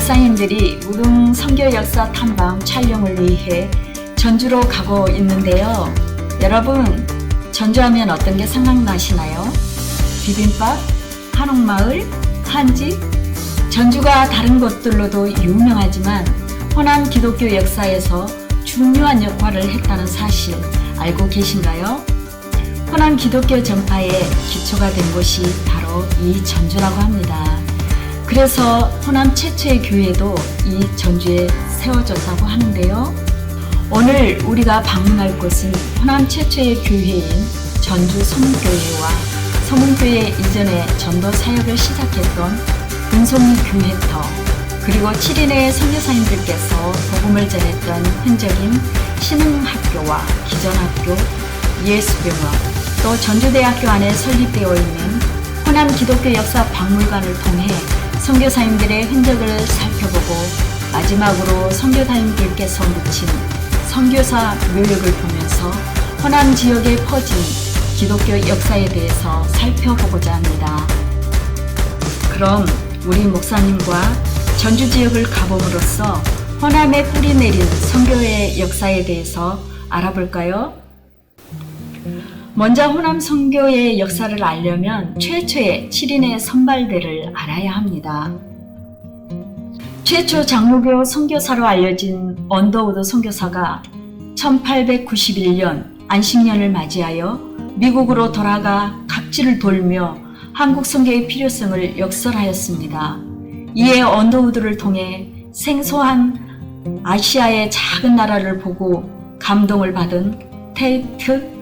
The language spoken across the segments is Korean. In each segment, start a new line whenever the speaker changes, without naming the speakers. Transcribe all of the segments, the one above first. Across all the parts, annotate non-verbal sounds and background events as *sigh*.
목사님들이 무릉 선교 역사 탐방 촬영을 위해 전주로 가고 있는데요. 여러분, 전주하면 어떤 게 생각나시나요? 비빔밥, 한옥마을, 한집, 전주가 다른 곳들로도 유명하지만 호남 기독교 역사에서 중요한 역할을 했다는 사실 알고 계신가요? 호남 기독교 전파의 기초가 된 곳이 바로 이 전주라고 합니다. 그래서 호남 최초의 교회도 이 전주에 세워졌다고 하는데요. 오늘 우리가 방문할 곳은 호남 최초의 교회인 전주 서문교회와 서문교회 이전에 전도 사역을 시작했던 은송이 교회터 그리고 7인의 선교사님들께서 복음을 전했던 흔적인 신흥학교와 기전학교, 예수병원, 또 전주대학교 안에 설립되어 있는 호남 기독교 역사 박물관을 통해 선교사님들의 흔적을 살펴보고 마지막으로 선교사님들께서 묻힌 선교사 묘역을 보면서 호남 지역에 퍼진 기독교 역사에 대해서 살펴보고자 합니다. 그럼 우리 목사님과 전주 지역을 가봄으로써 호남에 뿌리 내린 선교의 역사에 대해서 알아볼까요? 먼저 호남 선교의 역사를 알려면 최초의 7인의 선발대를 알아야 합니다. 최초 장로교 선교사로 알려진 언더우드 선교사가 1891년 안식년을 맞이하여 미국으로 돌아가 각지를 돌며 한국 선교의 필요성을 역설하였습니다. 이에 언더우드를 통해 생소한 아시아의 작은 나라를 보고 감동을 받은 테이트,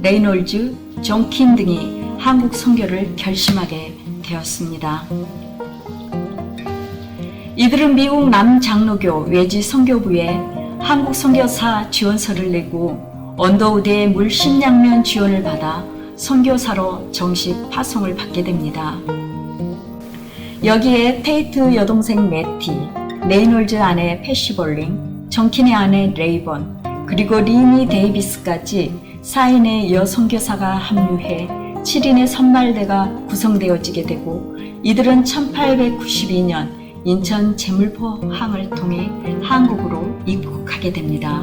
레이놀즈, 존킨 등이 한국 선교를 결심하게 되었습니다. 이들은 미국 남장로교 외지 선교부에 한국 선교사 지원서를 내고 언더우드의 물심양면 지원을 받아 선교사로 정식 파송을 받게 됩니다. 여기에 테이트 여동생 매티, 레이놀즈 아내 패시 볼링, 정킨의 아내 레이번, 그리고 리니 데이비스까지 4인의 여선교사가 합류해 7인의 선발대가 구성되어지게 되고 이들은 1892년 인천 제물포항을 통해 한국으로 입국하게 됩니다.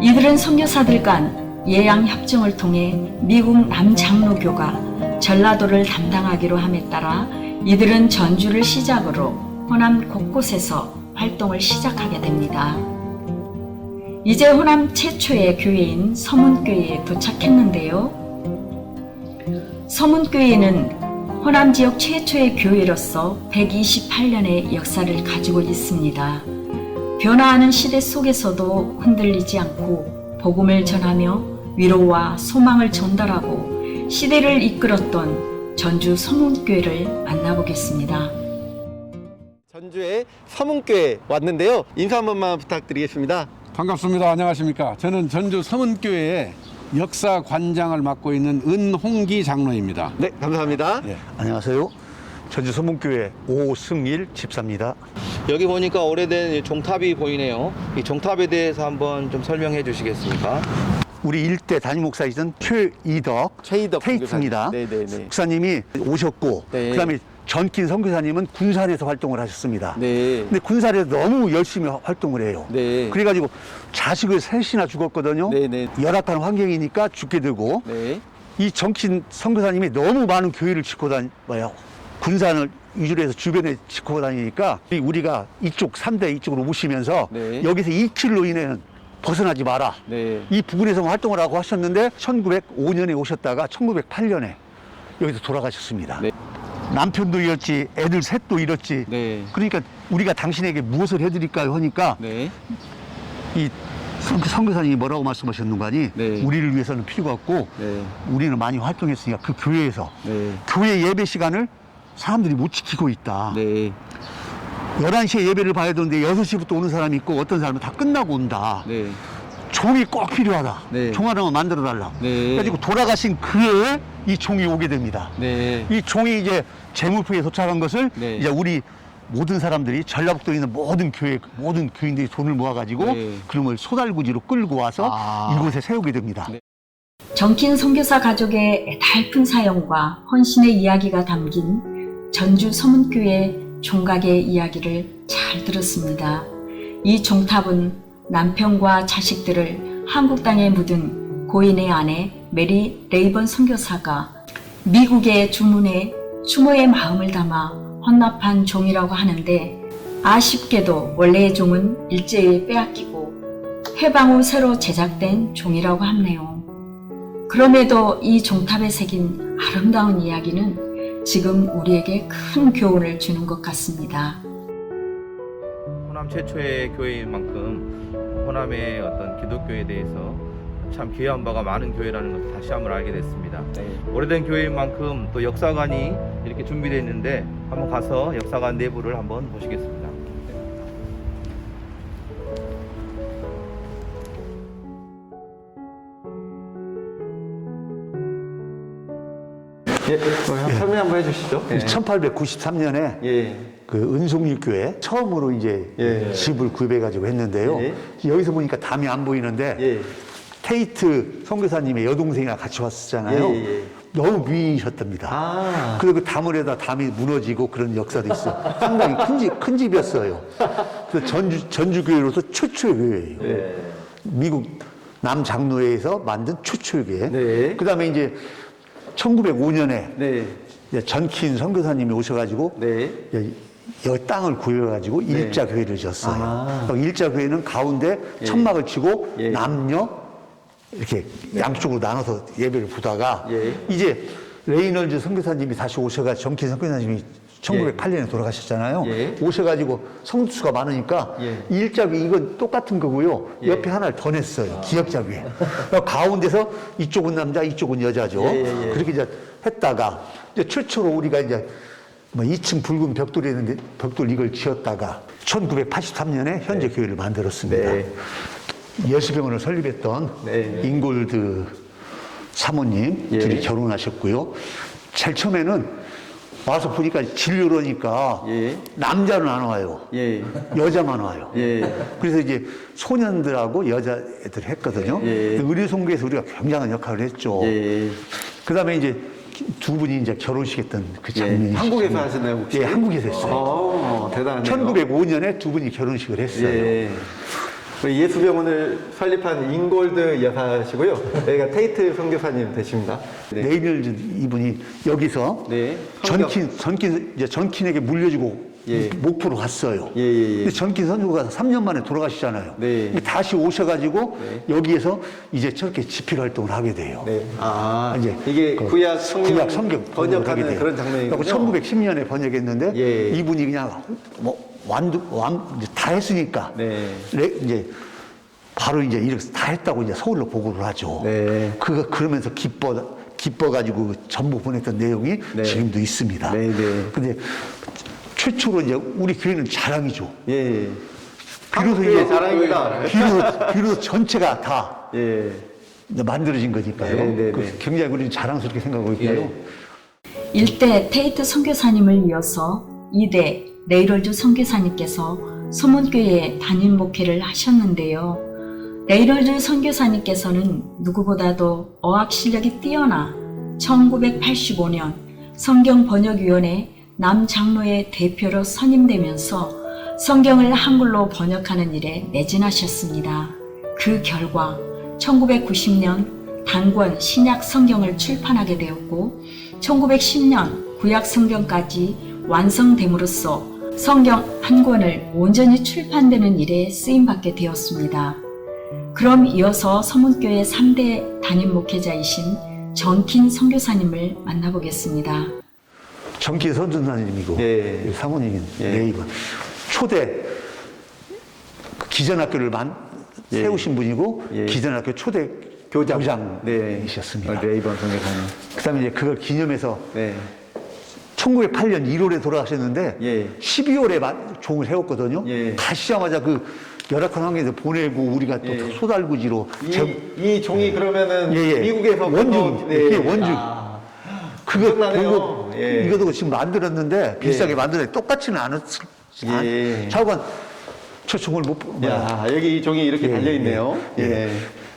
이들은 선교사들 간 예양 협정을 통해 미국 남장로교가 전라도를 담당하기로 함에 따라 이들은 전주를 시작으로 호남 곳곳에서 활동을 시작하게 됩니다. 이제 호남 최초의 교회인 서문교회에 도착했는데요. 서문교회는 호남 지역 최초의 교회로서 128년의 역사를 가지고 있습니다. 변화하는 시대 속에서도 흔들리지 않고 복음을 전하며 위로와 소망을 전달하고 시대를 이끌었던 전주 서문교회를 만나보겠습니다.
전주의 서문교에 왔는데요. 인사 한 번만 부탁드리겠습니다.
반갑습니다. 안녕하십니까. 저는 전주 서문교회의 역사 관장을 맡고 있는 은홍기 장로입니다.
네, 감사합니다.
예.
안녕하세요. 전주 소문교회 오승일 집사입니다.
여기 보니까 오래된 이 종탑이 보이네요. 이 종탑에 대해서 한번 좀 설명해 주시겠습니까?
우리 일대 담임 목사이던 최이덕
최이덕
테이트입니다.
선교사님. 네네네.
목사님이 오셨고
네.
그다음에 전킨 선교사님은 군산에서 활동을 하셨습니다.
네.
근데 군산에서 너무 열심히 활동을 해요.
네.
그래가지고 자식을 셋이나 죽었거든요.
네 네.
열악한 환경이니까 죽게 되고
네.
이 정킨 선교사님이 너무 많은 교회를 짓고 다녀요. 군산을 위주로 해서 주변에 짓고 다니니까 이 우리가 이쪽 3대 이쪽으로 오시면서
네.
여기서 2킬로 이내는 벗어나지 마라.
네.
이 부근에서 활동을 하고 하셨는데 1905년에 오셨다가 1908년에 여기서 돌아가셨습니다.
네.
남편도 잃었지 애들 셋도 잃었지
네.
그러니까 우리가 당신에게 무엇을 해드릴까요 하니까
네.
이 선- 선교사님이 뭐라고 말씀하셨는가 하니
네.
우리를 위해서는 필요가 없고
네.
우리는 많이 활동했으니까 그 교회에서
네.
교회 예배 시간을 사람들이 못 지키고 있다.
네.
11시에 예배를 봐야 되는데 6시부터 오는 사람이 있고 어떤 사람은 다 끝나고 온다.
네.
종이 꼭 필요하다.
네.
종 하나만 만들어 달라.
네.
그래가지고 돌아가신 그해에 이 종이 오게 됩니다.
네.
이 종이 이제 제물포에 도착한 것을
네.
이제 우리 모든 사람들이 전라북도에 있는 모든 교회 모든 교인들이 돈을 모아가지고
네.
그놈을 소달구지로 끌고 와서
아.
이곳에 세우게 됩니다.
네.
정킨 선교사 가족의 애달픈 사연과 헌신의 이야기가 담긴 전주 서문교회 종각의 이야기를 잘 들었습니다. 이 종탑은 남편과 자식들을 한국 땅에 묻은 고인의 아내 메리 레이번 선교사가 미국의 주문에 추모의 마음을 담아 헌납한 종이라고 하는데 아쉽게도 원래의 종은 일제에 빼앗기고 해방 후 새로 제작된 종이라고 하네요. 그럼에도 이 종탑에 새긴 아름다운 이야기는 지금 우리에게 큰 교훈을 주는 것 같습니다.
호남 최초의 교회인 만큼 호남의 어떤 기독교에 대해서 참 귀한 바가 많은 교회라는 것을 다시 한번 알게 됐습니다. 오래된 교회인 만큼 또 역사관이 이렇게 준비되어 있는데 한번 가서 역사관 내부를 한번 보시겠습니다.
예, 어, 설명 한번 해주시죠. 예.
1893년에
예.
그 은송리교회 처음으로 이제
예.
집을 구입해가지고 했는데요.
예.
여기서 보니까 담이 안 보이는데
예.
테이트 선교사님의 여동생이랑 같이 왔었잖아요.
예, 예, 예.
너무 미이셨답니다.
아.
그리고 그 다물에다 담이 무너지고 그런 역사도 있어요. 상당히 큰 집, 큰 집이었어요. 그래서 전주, 전주교회로서 최초의 교회예요.
네.
미국 남장로회에서 만든 최초의 교회.
네.
그 다음에 이제 1905년에
네.
전킨 선교사님이 오셔가지고
네.
여기, 여기 땅을 구해가지고 일자 교회를 지었어요.
아.
그럼 일자 교회는 가운데 천막을 치고
예.
남녀 이렇게 양쪽으로 나눠서 예배를 부다가
예.
이제 레이널즈 선교사님이 다시 오셔가지고 전킨 선교사님이 1908년에 돌아가셨잖아요.
예.
오셔가지고 성수가 많으니까
예.
일자 교회 이건 똑같은 거고요.
예.
옆에 하나를 더 냈어요. 기역자 교회. 그러니까 가운데서 이쪽은 남자, 이쪽은 여자죠.
예, 예, 예.
그렇게 이제 했다가 이제 최초로 우리가 이제 뭐 2층 붉은 벽돌이 있는데 벽돌 이걸 지었다가 1983년에 현재 교회를 만들었습니다.
네.
예수병원을 설립했던
네.
인골드 사모님
예.
둘이 결혼하셨고요. 제일 처음에는 와서 보니까 진료로니까
예.
남자는 안 와요.
예.
여자만 와요.
예.
그래서 이제 소년들하고 여자애들 했거든요.
예.
의료송교에서 우리가 굉장한 역할을 했죠.
예.
그 다음에 이제 두 분이 이제 결혼식했던 그 장면이.
예. 한국에서. 하셨나요, 혹시?
예, 한국에서 했어요.
어, 대단하네요.
1905년에 두 분이 결혼식을 했어요.
예. 그 예수병원을 설립한 인골드 여사시고요. 여기가 테이트 선교사님 되십니다. 네.
레이널즈 이분이 여기서
네.
전킨, 전킨, 이제 전킨에게 물려주고
예.
목포로 갔어요.
예, 예, 예.
근데 전킨 선교가 3년 만에 돌아가시잖아요.
네.
근데 다시 오셔가지고
네.
여기에서 이제 저렇게 집필 활동을 하게 돼요.
네. 아,
이제
이게
그
구약 성경,
구약 성경
번역하는 그런 장면이군요.
1910년에 번역했는데
예.
이분이 그냥 뭐 완두 완 이제 다 했으니까
네.
레- 이제 바로 이제 이렇게 다 했다고 이제 서울로 보고를 하죠.
네.
그거 그러면서 기뻐 기뻐 가지고 전부 보냈던 내용이
네.
지금도 있습니다.
네, 네.
근데 최초로 이제 우리 교회는 자랑이죠.
예.
비로소
한국교회
이제
자랑입니다.
비로소, 비로소 전체가 다
예.
이제 만들어진 거니까요.
네, 네,
그
네.
굉장히 우리는 자랑스럽게 생각하고 있고요.
예.
일대 테이트 선교사님을 이어서 이대 레이럴즈 선교사님께서 소문교회 담임 목회를 하셨는데요. 레이럴즈 선교사님께서는 누구보다도 어학 실력이 뛰어나 1985년 성경 번역위원회 남장로의 대표로 선임되면서 성경을 한글로 번역하는 일에 매진하셨습니다. 그 결과 1990년 단권 신약 성경을 출판하게 되었고 1910년 구약 성경까지 완성됨으로써 성경 한 권을 온전히 출판되는 일에 쓰임받게 되었습니다. 그럼 이어서 서문교회 3대 담임 목회자이신 정킨 선교사님을 만나보겠습니다.
정기 선전사님이고
예.
사모님인
예.
네이버 초대 그 기전학교를 만,
예.
세우신 분이고
예.
기전학교 초대
교장.
교장 이셨습니다.
네. 레이번 선교사님.
그다음에 이제 그걸 기념해서
네.
1908년 1월에 돌아가셨는데
예.
12월에 종을 세웠거든요.
예.
가시자마자 그 열악한 환경에서 보내고 우리가 또
예.
소달구지로
이,
제-
이 종이 그러면은
예, 예.
미국에서
원주,
네.
이게 원주.
아,
그거. 그거
예.
이것도 지금 만들었는데 비싸게
예.
만들었는데 똑같지는 않았을
예.
좌우간 저 종을 못. 야,
여기 이 종이 이렇게
예,
달려 있네요.
예,
예.
예.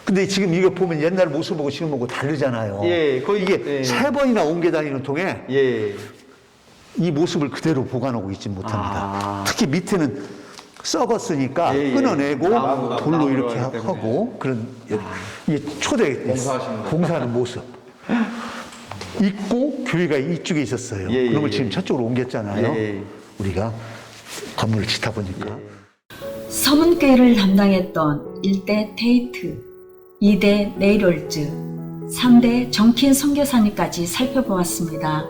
근데 지금 이거 보면 옛날 모습하고 지금 보고 다르잖아요.
예, 거의-
이게
예.
세 번이나 옮겨 다니는 통에
예.
이 모습을 그대로 보관하고 있지 못합니다.
아.
특히 밑에는 썩었으니까
예, 예.
끊어내고
나무가
돌로
나무로
이렇게
때문에.
하고 그런 이게 초대
공사하시는 거.
공사하는 모습. 있고 교회가 이쪽에 있었어요.
예, 예,
그런 걸
예.
지금 저쪽으로 옮겼잖아요.
예, 예.
우리가 건물을 짓다 보니까.
서문교회를 담당했던 1대 테이트, 2대 네이롤즈, 3대 정킨 선교사님까지 살펴보았습니다.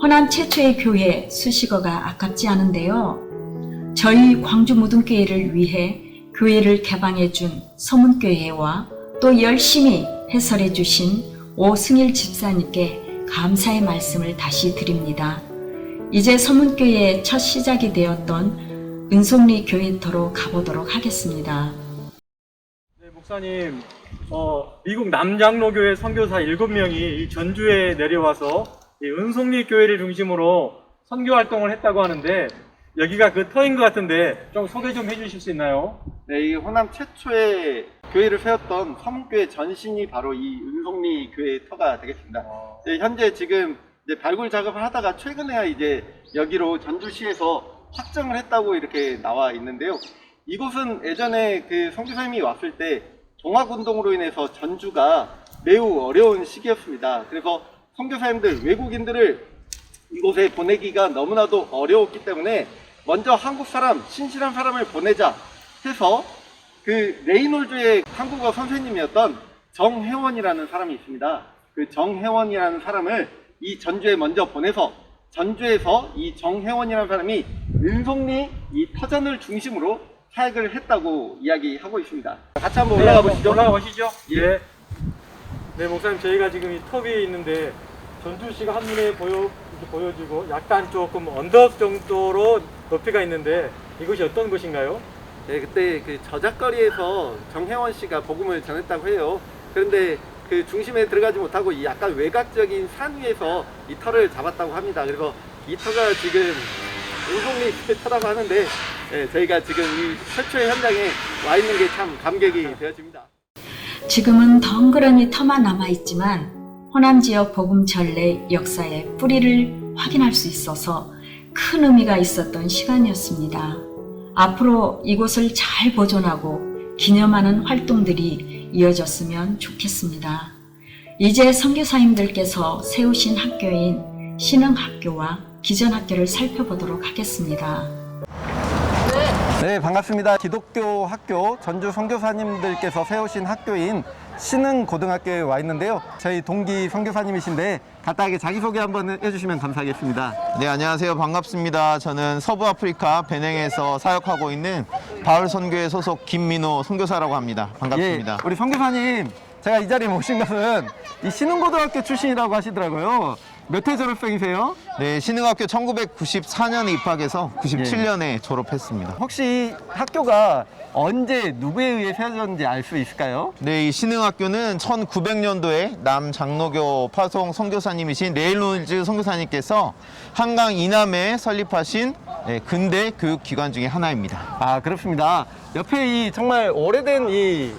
호남 최초의 교회 수식어가 아깝지 않은데요. 저희 광주 무등교회를 위해 교회를 개방해준 서문교회와 또 열심히 해설해주신 오승일 집사님께 감사의 말씀을 다시 드립니다. 이제 서문교회의 첫 시작이 되었던 은송리 교회터로 가보도록 하겠습니다.
네, 목사님, 어, 미국 남장로교회 선교사 7명이 이 전주에 내려와서 이 은송리 교회를 중심으로 선교 활동을 했다고 하는데 여기가 그 터인 것 같은데 좀 소개 좀 해주실 수 있나요?
네, 이 호남 최초의 교회를 세웠던 서문교회 전신이 바로 이 은송리 교회 터가 되겠습니다. 네, 현재 지금 이제 발굴 작업을 하다가 최근에야 이제 여기로 전주시에서 확정을 했다고 이렇게 나와 있는데요. 이곳은 예전에 그 선교사님이 왔을 때 동학운동으로 인해서 전주가 매우 어려운 시기였습니다. 그래서 선교사님들, 외국인들을 이곳에 보내기가 너무나도 어려웠기 때문에 먼저 한국 사람, 신실한 사람을 보내자 해서 그 레이놀즈의 한국어 선생님이었던 정혜원이라는 사람이 있습니다. 그 정혜원이라는 사람을 이 전주에 먼저 보내서 전주에서 이 정혜원이라는 사람이 은송리 이 터전을 중심으로 사역을 했다고 이야기하고 있습니다. 같이 한번 올라가 보시죠.
올라가 보시죠.
예.
예. 네, 목사님 저희가 지금 이터 위에 있는데 전주시가 한눈에 보여 이렇게 보여지고 약간 조금 언덕 정도로 높이가 있는데 이곳이 어떤 곳인가요?
네, 그때 그 저작거리에서 정혜원 씨가 복음을 전했다고 해요. 그런데 그 중심에 들어가지 못하고 이 약간 외곽적인 산 위에서 이 터를 잡았다고 합니다. 그래서 이 터가 지금 은송리 터라고 하는데 예, 저희가 지금 이 최초의 현장에 와 있는 게 참 감격이 되어집니다.
지금은 덩그러니 터만 남아 있지만 호남 지역 복음 전례 역사의 뿌리를 확인할 수 있어서 큰 의미가 있었던 시간이었습니다. 앞으로 이곳을 잘 보존하고 기념하는 활동들이 이어졌으면 좋겠습니다. 이제 선교사님들께서 세우신 학교인 신흥학교와 기전학교를 살펴보도록 하겠습니다.
네, 반갑습니다. 기독교 학교 전주 선교사님들께서 세우신 학교인 신흥 고등학교에 와 있는데요. 저희 동기 선교사님이신데 간단하게 자기소개 한번 해주시면 감사하겠습니다.
네, 안녕하세요. 반갑습니다. 저는 서부 아프리카 베냉에서 사역하고 있는 바울 선교회 소속 김민호 선교사라고 합니다. 반갑습니다.
예, 우리 선교사님, 제가 이 자리에 모신 것은 이 신흥고등학교 출신이라고 하시더라고요. 몇 회 졸업생이세요?
네, 신흥학교 1994년에 입학해서 97년에 졸업했습니다.
혹시 학교가 언제 누구에 의해 세워졌는지 알 수 있을까요?
네, 이 신흥학교는 1900년도에 남 장로교 파송 선교사님이신 레일놀즈 선교사님께서 한강 이남에 설립하신 네, 근대 교육기관 중에 하나입니다.
아 그렇습니다. 옆에 이 정말 오래된 이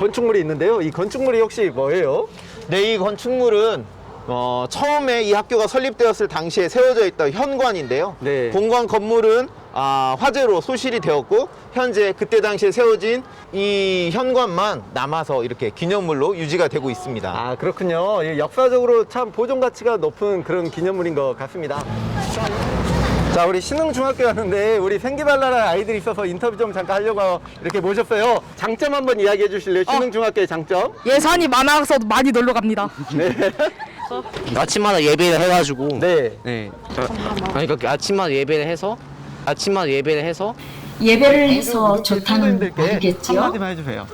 건축물이 있는데요. 이 건축물이 혹시 뭐예요?
네, 이 건축물은 어, 처음에 이 학교가 설립되었을 당시에 세워져 있던 현관인데요.
네.
본관 건물은 아, 화재로 소실이 되었고 현재 그때 당시에 세워진 이 현관만 남아서 이렇게 기념물로 유지가 되고 있습니다.
아 그렇군요. 예, 역사적으로 참 보존 가치가 높은 그런 기념물인 것 같습니다. 자 우리 신흥중학교 가는데 우리 생기발랄한 아이들이 있어서 인터뷰 좀 잠깐 하려고 이렇게 모셨어요. 장점 한번 이야기해 주실래요? 신흥중학교의 장점?
예산이 많아서 많이 놀러 갑니다.
네. *laughs*
아침마다 예배를 해가지고
네.
네. 아니 그러니까 아침마다 예배를 해서 아침마다 예배를 해서
예배를 해서 좋다는
친구들께
말이겠지요?
한마디만 해주세요.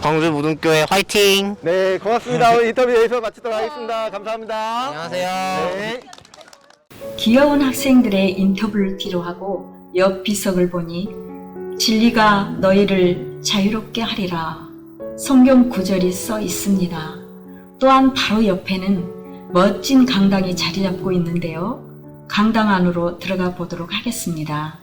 광주 무등교회 화이팅!
네, 고맙습니다. 오늘 인터뷰 여기서 마치도록 하겠습니다. 감사합니다.
안녕하세요.
네.
귀여운 학생들의 인터뷰를 뒤로 하고 옆 비석을 보니 진리가 너희를 자유롭게 하리라 성경 구절이 써 있습니다. 또한 바로 옆에는 멋진 강당이 자리 잡고 있는데요. 강당 안으로 들어가 보도록 하겠습니다.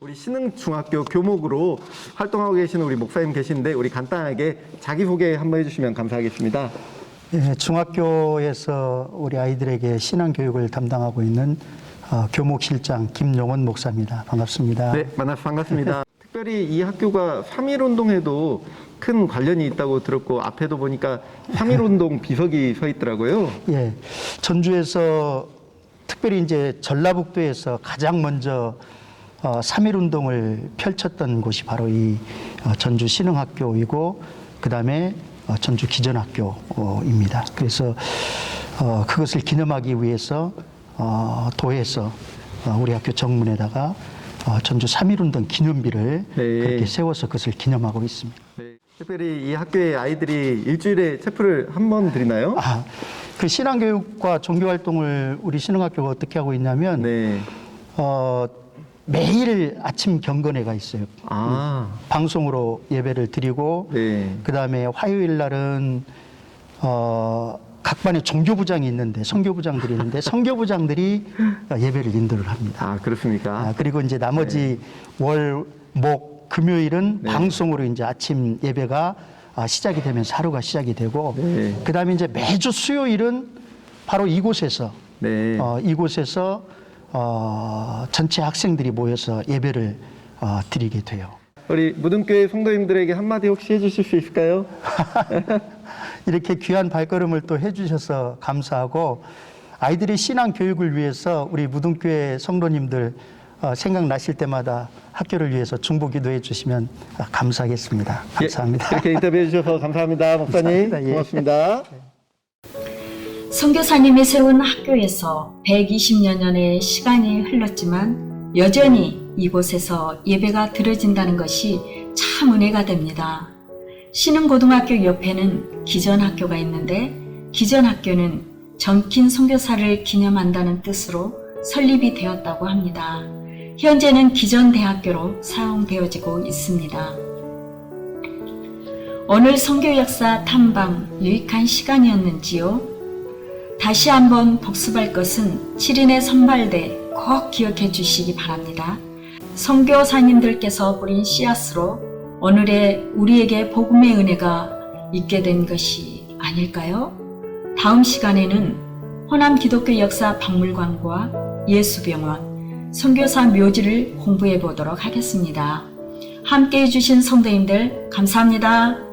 우리 신흥중학교 교목으로 활동하고 계시는 우리 목사님 계신데 우리 간단하게 자기소개 한번 해주시면 감사하겠습니다.
예, 중학교에서 우리 아이들에게 신앙 교육을 담당하고 있는 어, 교목실장 김용원 목사입니다. 반갑습니다.
네, 만나서 반갑습니다. *laughs* 특별히 이 학교가 3.1 운동에도 큰 관련이 있다고 들었고 앞에도 보니까 3.1 운동 비석이 서 있더라고요.
예, 전주에서 특별히 이제 전라북도에서 가장 먼저 어, 3.1 운동을 펼쳤던 곳이 바로 이 어, 전주 신흥학교이고 그 다음에 어, 전주 기전학교입니다. 그래서 어, 그것을 기념하기 위해서 어, 도에서 어, 우리 학교 정문에다가 어, 전주 3.1 운동 기념비를
네.
그렇게 세워서 그것을 기념하고 있습니다.
네, 특별히 이 학교의 아이들이 일주일에 체프를 한 번 드리나요?
아, 그 신앙 교육과 종교 활동을 우리 신흥학교가 어떻게 하고 있냐면
네.
어, 매일 아침 경건회가 있어요.
아,
방송으로 예배를 드리고
네.
그 다음에 화요일 날은 어, 각 반에 종교부장이 있는데 성교부장들이 있는데 *laughs* 성교부장들이 예배를 인도를 합니다.
아, 그렇습니까?
아, 그리고 이제 나머지 월, 목, 금요일은
네.
방송으로 이제 아침 예배가 아, 시작이 되면서 하루가 시작이 되고
네.
그 다음에 이제 매주 수요일은 바로 이곳에서
네.
어, 이곳에서 어, 전체 학생들이 모여서 예배를 어, 드리게 돼요.
우리 무등교회 성도님들에게 한마디 혹시 해주실 수 있을까요? *laughs*
이렇게 귀한 발걸음을 또 해주셔서 감사하고 아이들의 신앙 교육을 위해서 우리 무등교회 성도님들 어, 생각나실 때마다 학교를 위해서 중보 기도해 주시면 아, 감사하겠습니다. 감사합니다.
예, 이렇게 인터뷰해 주셔서 감사합니다, 목사님.
감사합니다. 예.
고맙습니다.
선교사님이 세운 학교에서 120여 년의 시간이 흘렀지만 여전히 이곳에서 예배가 드려진다는 것이 참 은혜가 됩니다. 신흥고등학교 옆에는 기전 학교가 있는데 기전 학교는 전킨 선교사를 기념한다는 뜻으로 설립이 되었다고 합니다. 현재는 기전대학교로 사용되어지고 있습니다. 오늘 선교 역사 탐방 유익한 시간이었는지요? 다시 한번 복습할 것은 7인의 선발대 꼭 기억해 주시기 바랍니다. 선교사님들께서 뿌린 씨앗으로 오늘의 우리에게 복음의 은혜가 있게 된 것이 아닐까요? 다음 시간에는 호남 기독교 역사 박물관과 예수병원, 선교사 묘지를 공부해 보도록 하겠습니다. 함께 해주신 성도님들 감사합니다.